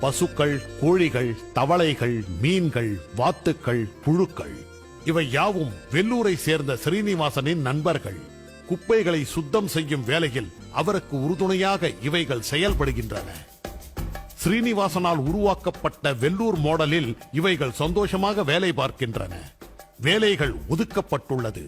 பசுக்கள் கோழிகள் தவளைகள் மீன்கள் வாத்துக்கள் புழுக்கள். இவை யாவும் வெள்ளூரை சேர்ந்த ஸ்ரீனிவாசனின் நண்பர்கள். குப்பைகளை சுத்தம் செய்யும் வேளையில் அவருக்கு உறுதுணையாக இவைகள் செயல்படுகின்றன. ஸ்ரீனிவாசனால் உருவாக்கப்பட்ட வெள்ளூர் மாடலில் இவைகள் சந்தோஷமாக வேலை பார்க்கின்றன. வேலைகள் ஒதுக்கப்பட்டுள்ளது.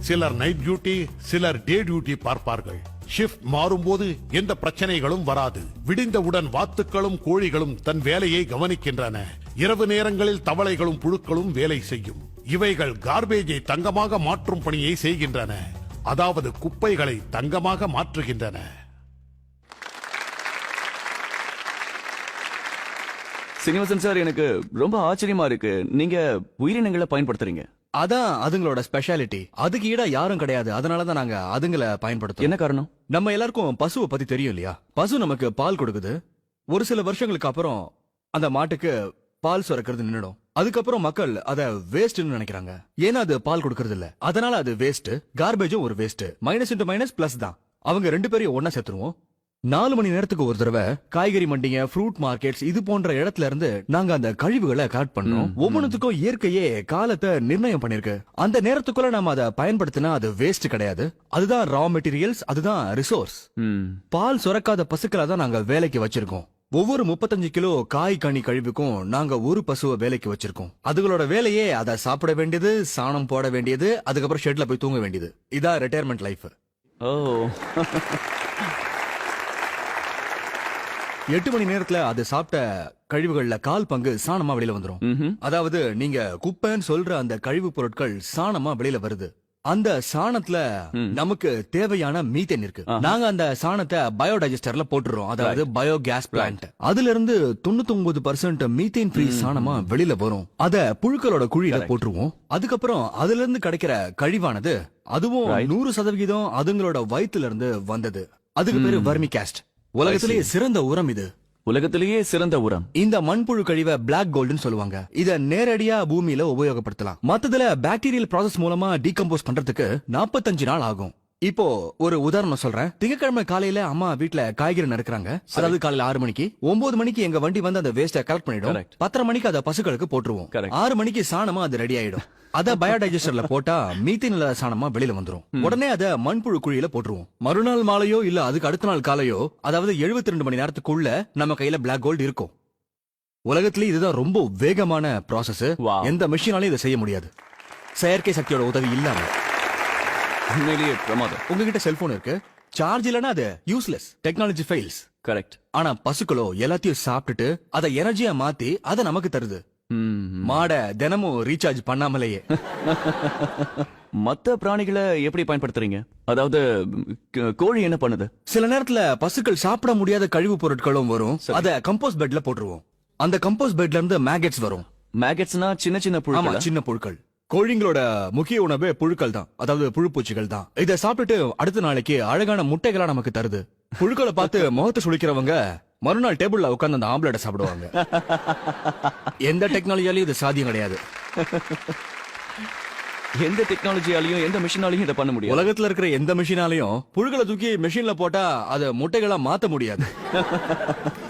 சிலர் நைட் டியூட்டி சிலர் டே டியூட்டி பார்ப்பார்கள். ஷிஃப்ட் மாறும்போது எந்த பிரச்சனைகளும் வராது. விடிந்தவுடன் வாத்துக்களும் கோழிகளும் தன் வேலையை கவனிக்கின்றன. இரவு நேரங்களில் தவளைகளும் புழுக்களும் வேலை செய்யும். இவைகள் கார்பேஜை தங்கமாக மாற்றும் பணியை செய்கின்றன. அதாவது குப்பைகளை தங்கமாக மாற்றுகின்றன. சீனிவாசன் சார் எனக்கு ரொம்ப ஆச்சரியமா இருக்கு. நீங்க உயிரினங்களை பயன்படுத்துறீங்க. அதான் அதுங்களோட ஸ்பெஷாலிட்டி அதுக்கு ஈடா யாரும் கிடையாது. அதனாலதான் நாங்க அதுங்களை பயன்படுத்தோம் என்ன காரணம்? நம்ம எல்லாருக்கும் பசுவை பத்தி தெரியும் இல்லையா? பசு நமக்கு பால் கொடுக்குது. ஒரு சில வருஷங்களுக்கு அப்புறம் அந்த மாட்டுக்கு பால் சுரக்கிறது நின்னுடும். அதுக்கப்புறம் மக்கள் அத வேஸ்ட்னு நினைக்கிறாங்க. ஏன்னா அது பால் கொடுக்கறது இல்ல. அதனால அது வேஸ்ட் கார்பேஜும் ஒரு waste minus into minus plus தான். அவங்க ரெண்டு பேரையும் ஒன்னா சேர்த்துருவோம். நாலு மணி நேரத்துக்கு ஒரு தடவை காய்கறி மண்டிங்க ஃப்ரூட் மார்க்கெட்ஸ் இது போன்ற இடத்துல இருந்து நாங்க அந்த கழிவுகளை கலெக்ட் பண்றோம் ஒவ்வொன்றுத்துக்கும் இயற்கையே காலத்தை நிர்ணயம் பண்ணிருக்கு அந்த நேரத்துக்குள்ள நாம அதை பயன்படுத்தினா அது வேஸ்ட் கிடையாது. அதுதான் ரா மெட்டீரியல்ஸ் அதுதான் ரிசோர்ஸ் பால் சுரக்காத பசுக்களை தான் நாங்க வேலைக்கு வச்சிருக்கோம். ஒவ்வொரு முப்பத்தஞ்சு கிலோ காய் கனி கழிவுக்கும் நாங்க ஒரு பசுவை வேலைக்கு வச்சிருக்கோம். அதுகளோட வேலையே அதை சாப்பிட வேண்டியது சாணம் போட வேண்டியது அதுக்கப்புறம் ஷெட்ல போய் தூங்க வேண்டியது. இதான் ரிட்டையர்மெண்ட் லைஃப் ஓ. எட்டு மணி நேரத்துல அது சாப்பிட்ட கழிவுகள்ல கால் பங்கு சாணமா வெளியில வந்துரும். அதாவது நீங்க குப்பைன்னு சொல்ற அந்த கழிவுப் பொருட்கள் சாணமா வெளியில வருது அந்த சாணத்துல. நமக்கு தேவையான மீத்தேன் இருக்கு. நாங்க அந்த சாணத்தை பயோடைஜஸ்டர்ல போட்டுறோம் அதாவது பயோ கேஸ் பிளான்ட் அதுல இருந்து தொண்ணூத்தி ஒன்பது பர்சன்ட் மீத்தேன் ஃப்ரீ சாணமா வெளியில வரும் அத புழுக்களோட குழியில. போட்டுருவோம் அதுக்கப்புறம் அதுல இருந்து கிடைக்கிற கழிவானது அதுவும். நூறு சதவிகிதம் அதுங்களோட வயித்துல இருந்து வந்தது அதுக்கு பேரு. வர்மி காஸ்ட் உலகத்திலேயே சிறந்த உரம் இது. உலகத்திலேயே சிறந்த உரம். இந்த மண்புழு கழிவை பிளாக் கோல்டுன்னு சொல்லுவாங்க. இத நேரடியா பூமியில உபயோகப்படுத்தலாம். மத்ததுல பாக்டீரியல் ப்ராசஸ் மூலமா டீகம்போஸ் பண்றதுக்கு 45 நாள் ஆகும். இப்போ ஒரு உதாரணம் சொல்றேன். திங்கட்கிழமை காலையில அம்மா வீட்ல காய்கறி நறுக்குறாங்க. அதாவது காலையில ஆறு மணிக்கு. ஒன்பது மணிக்கு எங்க வண்டி வந்து அந்த வேஸ்ட கலெக்ட் பண்ணிடும். பத்தரை மணிக்கு அதை பசுக்களுக்கு போட்டுருவோம். ஆறு மணிக்கு சாணமா அது ரெடி ஆயிடும். அத பயோடைஜஸ்டர்ல போட்டா மீத்தேன் இல்லாத சாணமா வெளியில வந்துரும். உடனே அத மண்புழு குழியில போட்டுருவோம். மறுநாள் மாலையோ இல்ல அதுக்கு அடுத்த நாள் காலையோ அதாவது 72 ரெண்டு மணி நேரத்துக்குள்ள நம்ம கையில பிளாக் கோல்டு இருக்கும். உலகத்திலே இதுதான் ரொம்ப வேகமான ப்ராசஸ். எந்த மிஷினாலையும் இதை செய்ய முடியாது. செயற்கை சக்தியோட உதவி இல்லாம. உண்மையிலேயே பிரமாதம். உங்ககிட்ட செல்போன் இருக்கு. சார்ஜ் இல்லனா அது யூஸ்லெஸ் டெக்னாலஜி ஃபெயில்ஸ் கரெக்ட் ஆனா பசுக்களோ எல்லாத்தையும் சாப்பிட்டுட்டு அதை எனர்ஜியா மாத்தி அதை நமக்கு தருது. மாட தினமும் ரீசார்ஜ் பண்ணாமலேயே. மத்த பிராணிகளை எப்படி பயன்படுத்துறீங்க? அதாவது கோழி என்ன பண்ணுது? சில நேரத்துல பசுக்கள் சாப்பிட முடியாத கழிவு பொருட்களும் வரும். அத கம்போஸ்ட் பெட்ல போட்டுருவோம். அந்த கம்போஸ்ட் பெட்ல இருந்து மேகெட்ஸ் வரும். மேகட்ஸ்னா சின்ன சின்ன புழுக்கள்? சின்ன புழுக்கள். கோழிங்களோட முக்கிய உணவே புழுக்கள் தான். அதாவது புழுப்பூச்சிகள் தான். இத சாப்பிட்டுட்டு அடுத்த நாளைக்கு அழகான முட்டைகளா நமக்கு தருது. புழுக்களை பார்த்து முகத்தை சுளிக்கிறவங்க மறுநாள் டேபிள்ல உட்கார்ந்து அந்த ஆம்லெட்டை சாப்பிடுவாங்க. எந்த டெக்னாலஜியாலையும் இது சாத்தியம் கிடையாது. எந்த டெக்னாலஜியாலையும் எந்த மிஷினாலையும் இதை பண்ண முடியும் உலகத்துல இருக்கிற எந்த மிஷினாலையும் புழுக்களை தூக்கி மிஷின்ல போட்டா அதை முட்டைகளா மாத்த முடியாது.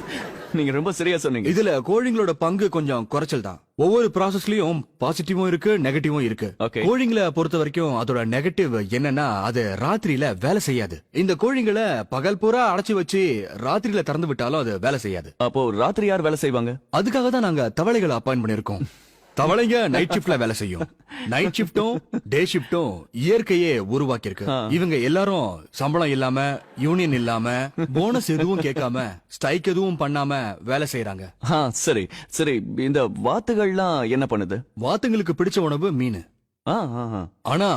நீங்க ரொம்ப சரியா சொன்னீங்க. இதுல கோழிங்களோட பங்கு கொஞ்சம் குறைச்சல் தான் ஒவ்வொரு ப்ராசஸ்லயும் பாசிட்டிவும் இருக்கு நெகட்டிவும் இருக்கு. Okay. கோழிங்களை பொறுத்த வரைக்கும் அதோட நெகட்டிவ் என்னன்னா அது ராத்திரியில வேலை செய்யாது. இந்த கோழிங்களை பகல் பூரா அடைச்சு வச்சு ராத்திரியில திறந்து விட்டாலும் அது வேலை செய்யாது. அப்போ ராத்திரி யார் வேலை செய்வாங்க? அதுக்காக தான் நாங்க தவளைகளை அப்பாயின் பண்ணிருக்கோம் தவளைங்க நைட் ஷிஃப்ட்ல வேலை செய்யும். நைட் ஷிஃப்ட்டும் டே ஷிஃப்ட்டும் இயற்கையே உருவாக்கி இருக்கு. இவங்க எல்லாரும் சம்பளம் இல்லாம யூனியன் இல்லாம போனஸ் எதுவும் கேட்காம ஸ்ட்ரைக் எதுவும் பண்ணாம வேலை செய்யறாங்க சரி சரி. இந்த வாத்துகள்லாம் என்ன பண்ணுது? வாத்துங்களுக்கு பிடிச்ச உணவு மீன். ஆனா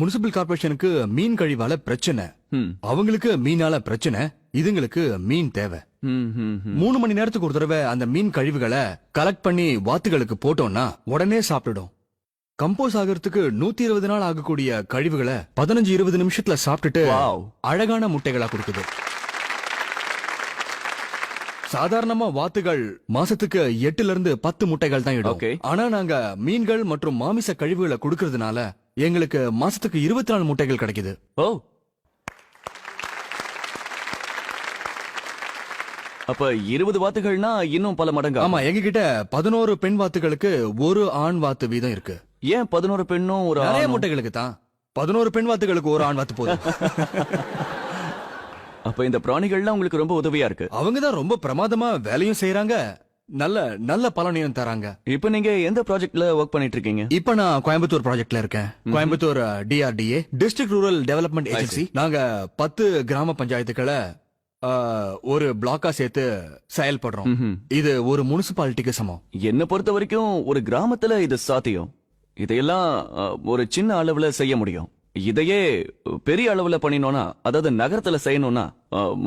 முனிசிபல் கார்பரேஷனுக்கு மீன் கழிவால பிரச்சனை. அவங்களுக்கு மீனால பிரச்சனை இதுங்களுக்கு மீன் தேவை. மூணு மணி நேரத்துக்கு ஒரு தடவை அந்த மீன் கழிவுகளை கலெக்ட் பண்ணி வாத்துகளுக்கு போட்டோம்னா உடனே சாப்பிட்டுடும். கம்போஸ் ஆகிறதுக்கு நூத்தி இருபது நாள் ஆகக்கூடிய கழிவுகளை பதினஞ்சு இருபது நிமிஷத்துல சாப்பிட்டுட்டு. அழகான முட்டைகளா கொடுக்குது. சாதாரணமா வாத்துகள் மாசத்துக்கு எட்டுல இருந்து பத்து முட்டைகள் தான் இடும். ஆனா நாங்க மீன்கள் மற்றும் மாமிச கழிவுகளை கொடுக்கறதுனால எங்களுக்கு மாசத்துக்கு இருபத்தி நாலு முட்டைகள் கிடைக்குது. ஓ. அப்ப இருபது வாத்துகள்னா இன்னும் பல மடங்கு. ஆமா எங்க கிட்ட பதினோரு பெண் வாத்துகளுக்கு ஒரு ஆண் வாத்து வீதம் இருக்கு. ஏன் பதினோரு பெண்ணும் ஒரு நிறைய? முட்டைகளுக்கு தான். பதினோரு பெண் வாத்துகளுக்கு ஒரு ஆண் வாத்து போதும். அப்ப இந்த பிராணிகள்லாம் உங்களுக்கு ரொம்ப உதவியா இருக்கு. அவங்க தான் ரொம்ப பிரமாதமா வேலையும் செய்யறாங்க நல்ல நல்ல பலனையும் தராங்க. இப்ப நீங்க எந்த ப்ராஜெக்ட்ல ஒர்க் பண்ணிட்டு இருக்கீங்க? இப்ப நான் கோயம்புத்தூர் ப்ராஜெக்ட்ல இருக்கேன். Coimbatore DRDA district rural development agency நாங்க பத்து கிராம பஞ்சாயத்துக்களை ஒரு பிளாக்கா சேர்த்து செயல்படுறோம். இது ஒரு முனிசிபாலிட்டிக்கு சமம். என்ன பொறுத்த வரைக்கும் ஒரு கிராமத்துல இது சாத்தியம். இதையெல்லாம் ஒரு சின்ன அளவுல செய்ய முடியும். இதையே பெரிய அளவுல பண்ணினோம்னா அதாவது நகரத்துல செய்யணும்னா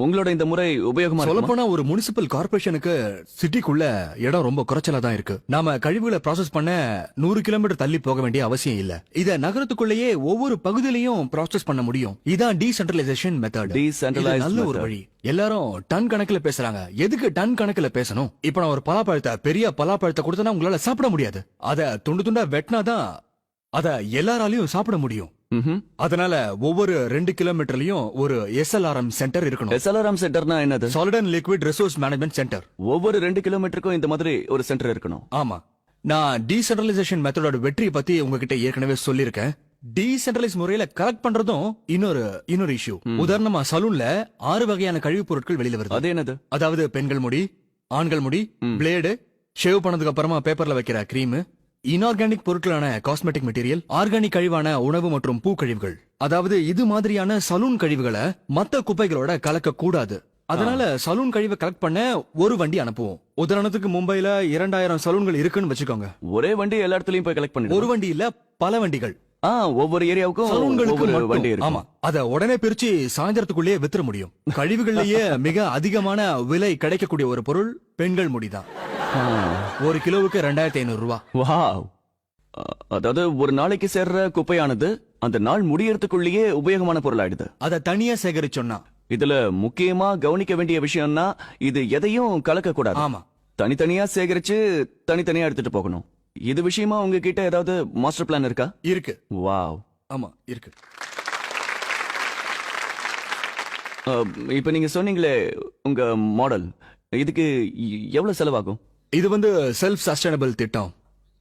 உங்களோட இந்த முறை உபயோகமா சொல்ல? போனா ஒரு முனிசிபல் கார்பரேஷனுக்கு சிட்டிக்குள்ள இடம் ரொம்ப குறைச்சலா தான் இருக்கு. நாம கழிவுகளை ப்ராசஸ் பண்ண நூறு கிலோமீட்டர் தள்ளி போக வேண்டிய அவசியம் இல்ல. இத நகரத்துக்குள்ளேயே ஒவ்வொரு பகுதியிலையும் ப்ராசஸ் பண்ண முடியும். இதான் டீசென்ட்ரலைசேஷன் மெத்தட் Decentralized நல்ல ஒரு. வழி. எல்லாரும் டன் கணக்குல பேசுறாங்க. எதுக்கு டன் கணக்குல பேசணும்? இப்ப நான் ஒரு பலாப்பழத்தை பெரிய பலாப்பழத்தை கொடுத்தனா உங்களால சாப்பிட முடியாது. அத துண்டு துண்டா வெட்டினாதான் அத எல்லாராலையும் சாப்பிட முடியும். அதனால ஒவ்வொரு ரெண்டு கிலோமீட்டர்லயும் ஒரு எஸ்எல்ஆர்எம் சென்டர் இருக்கணும். SLRM சென்டர்னா என்னது? Solid and liquid resource management centre ஒவ்வொரு ரெண்டு கிலோமீட்டருக்கும் இந்த மாதிரி ஒரு சென்டர் இருக்கணும். ஆமா. நான் டீசென்ட்ரலைசேஷன் மெத்தடோட வெற்றியை பத்தி உங்ககிட்ட ஏற்கனவே சொல்லியிருக்கேன். டீசென்ட்ரலைஸ் முறையில கலெக்ட் பண்றதும் இன்னொரு இன்னொரு இஷ்யூ உதாரணமா சலூன்ல ஆறு வகையான கழிவுப் பொருட்கள் வெளியில வருது. அது என்னது? அதாவது பெண்கள் முடி ஆண்கள் முடி பிளேடு ஷேவ் பண்ணதுக்கு அப்புறமா பேப்பர்ல வைக்கிற கிரீம் இன்ஆர்கானிக் பொருட்களான காஸ்மெட்டிக் மெட்டீரியல் ஆர்கானிக் கழிவான உணவு மற்றும் பூ கழிவுகள். அதாவது இது மாதிரியான சலூன் கழிவுகளை மத்த குப்பைகளோட கலக்க கூடாது அதனால சலூன் கழிவை கலெக்ட் பண்ண ஒரு வண்டி அனுப்புவோம். உதாரணத்துக்கு மும்பைல இரண்டாயிரம் சலூன்கள் இருக்குன்னு வச்சுக்கோங்க. ஒரே வண்டி எல்லா இடத்துலயும் போய் கலெக்ட் பண்ணிடுவோம் ஒரு வண்டி இல்ல பல வண்டிகள். ஒவ்வொரு ஏரியாவுக்கும். வண்டி ஆமா. அத உடனே பிரிச்சு சாயந்தரத்துக்குள்ளேயே வித்துற முடியும். கழிவுகள்லயே மிக அதிகமான விலை கிடைக்கக்கூடிய ஒரு பொருள் பெண்கள் முடிதான். ஒரு கிலோவுக்கு ரெண்டாயிரத்தி ஐநூறு ரூபாய் வாவ். அதாவது ஒரு நாளைக்கு சேர்ற குப்பையானது அந்த நாள் முடியறதுக்குள்ளேயே உபயோகமான பொருள் ஆயிடுது அத தனியா சேகரிச்சோம்னா இதுல முக்கியமா கவனிக்க வேண்டிய விஷயம்னா இது எதையும் கலக்க கூடாது. ஆமா. தனித்தனியா சேகரிச்சு தனித்தனியா எடுத்துட்டு போகணும். இது விஷயமா உங்ககிட்ட ஏதாவது மாஸ்டர் பிளான் இருக்கா? இருக்கு. வாவ். ஆமா இருக்கு. இப்ப நீங்க சொன்னீங்களே உங்க மாடல். இதுக்கு எவ்வளவு செலவாகும்? இது வந்து செல்ஃப் சஸ்டைனபிள் திட்டம்.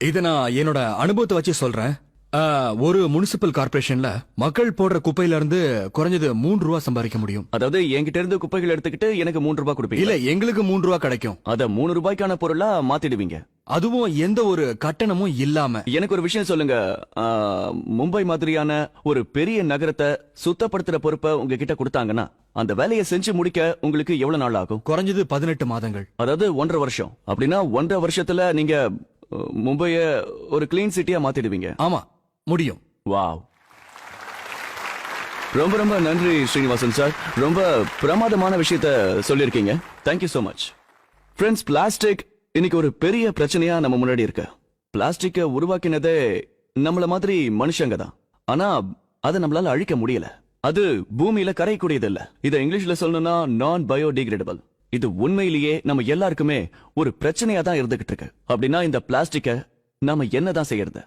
இத நான் என்னோட அனுபவத்தை வச்சு சொல்றேன். ஒரு முனிசிபல் கார்பரேஷன்ல மக்கள் போடுற குப்பையில இருந்து குறைஞ்சது மூன்று ரூபா சம்பாதிக்க முடியும். அதாவது என்கிட்ட இருந்து குப்பைகள் எடுத்துக்கிட்டு எனக்கு மூன்று ரூபாய் கொடுப்பீங்க இல்ல எங்களுக்கு மூன்று ரூபா கிடைக்கும். அத மூணு ரூபாய்க்கான பொருளா மாத்திடுவீங்க. அதுவும் எந்த ஒரு கட்டணமும் இல்லாம. எனக்கு ஒரு விஷயம் சொல்லுங்க. மும்பை மாதிரியான ஒரு பெரிய நகரத்தை சுத்தப்படுத்துற பொறுப்பை உங்ககிட்ட கொடுத்தாங்கன்னா அந்த வேலையை செஞ்சு முடிக்க உங்களுக்கு எவ்வளவு நாள் ஆகும்? குறைஞ்சது பதினெட்டு மாதங்கள். அதாவது ஒன்றரை வருஷம். அப்படின்னா ஒன்றரை வருஷத்துல நீங்க மும்பைய ஒரு கிளீன் சிட்டியா மாத்திடுவீங்க. ஆமா முடியும். வாவ். ரொம்ப ரொம்ப நன்றி ஸ்ரீனிவாசன் சார். ரொம்ப பிரமாதமான விஷயத்த சொல்லியிருக்கீங்க. Thank you so much friends plastic இன்னைக்கு ஒரு பெரிய பிரச்சனையா நம்ம முன்னாடி இருக்கு. பிளாஸ்டிக்கை உருவாக்கினதே நம்மள மாதிரி மனுஷங்க தான். ஆனா அதை நம்மளால அழிக்க முடியல. அது பூமியில கரையக்கூடியது இல்ல இதை இங்கிலீஷ்ல சொல்லணும்னா நான் பயோடிகிரேடபிள் இது உண்மையிலேயே நம்ம எல்லாருக்குமே ஒரு பிரச்சனையா தான் இருந்துகிட்டு இருக்கு. அப்படின்னா இந்த பிளாஸ்டிக்கை நாம என்னதான் செய்யறது?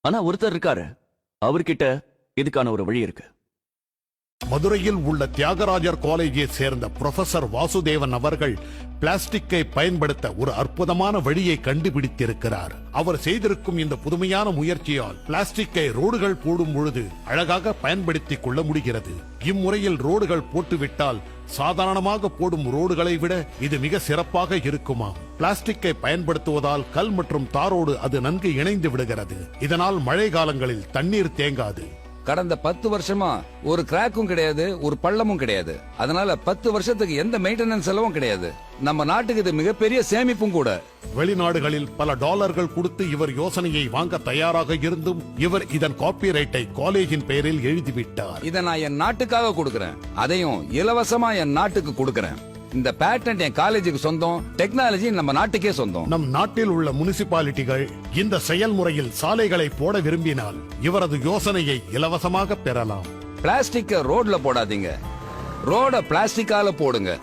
ஆனா ஒருத்தர் இருக்காரு. அவர்கிட்ட இதுக்கான ஒரு வழி இருக்கு. மதுரையில் உள்ள தியாகராஜர் காலேஜை சேர்ந்த புரொஃபசர் வாசுதேவன் அவர்கள் பிளாஸ்டிக்கை பயன்படுத்த ஒரு அற்புதமான வழியை கண்டுபிடித்திருக்கிறார். அவர் செய்திருக்கும் இந்த புதுமையான முயற்சியால் பிளாஸ்டிக்கை ரோடுகள் போடும் பொழுது அழகாக பயன்படுத்திக் கொள்ள முடிகிறது. இம்முறையில் ரோடுகள் போட்டுவிட்டால் சாதாரணமாக போடும் ரோடுகளை விட இது மிக சிறப்பாக இருக்குமாம். பிளாஸ்டிக்கை பயன்படுத்துவதால் கல் மற்றும் தாரோடு அது நன்கு இணைந்து விடுகிறது. இதனால் மழை காலங்களில் தண்ணீர் தேங்காது. கடந்த பத்து வருஷமா ஒரு கிராக்கும் கிடையாது ஒரு பள்ளமும் கிடையாது. அதனால பத்து வருஷத்துக்கு எந்த மெயின்டெனன்ஸ் செலவும் கிடையாது. நம்ம நாட்டுக்கு இது மிகப்பெரிய சேமிப்பும் கூட. வெளிநாடுகளில் பல டாலர்கள் கொடுத்து இவர் யோசனையை வாங்க தயாராக இருந்தும் இவர் இதன் காப்பிரைட்டை காலேஜின் பெயரில் எழுதிவிட்டார். இதை நான் என் நாட்டுக்காக கொடுக்கறேன். அதையும் இலவசமா என் நாட்டுக்கு கொடுக்கறேன். இந்த பேட்டன்ட் என் காலேஜுக்கு சொந்தம் டெக்னாலஜி நம்ம நாட்டுக்கே சொந்தம். நம் நாட்டில் உள்ள முனிசிபாலிட்டிகள் இந்த செயல்முறையில் சாலைகளை போட விரும்பினால் இவரது யோசனையை இலவசமாக பெறலாம். பிளாஸ்டிக்க ரோட்ல போடாதீங்க. ரோட பிளாஸ்டிக்கால போடுங்க.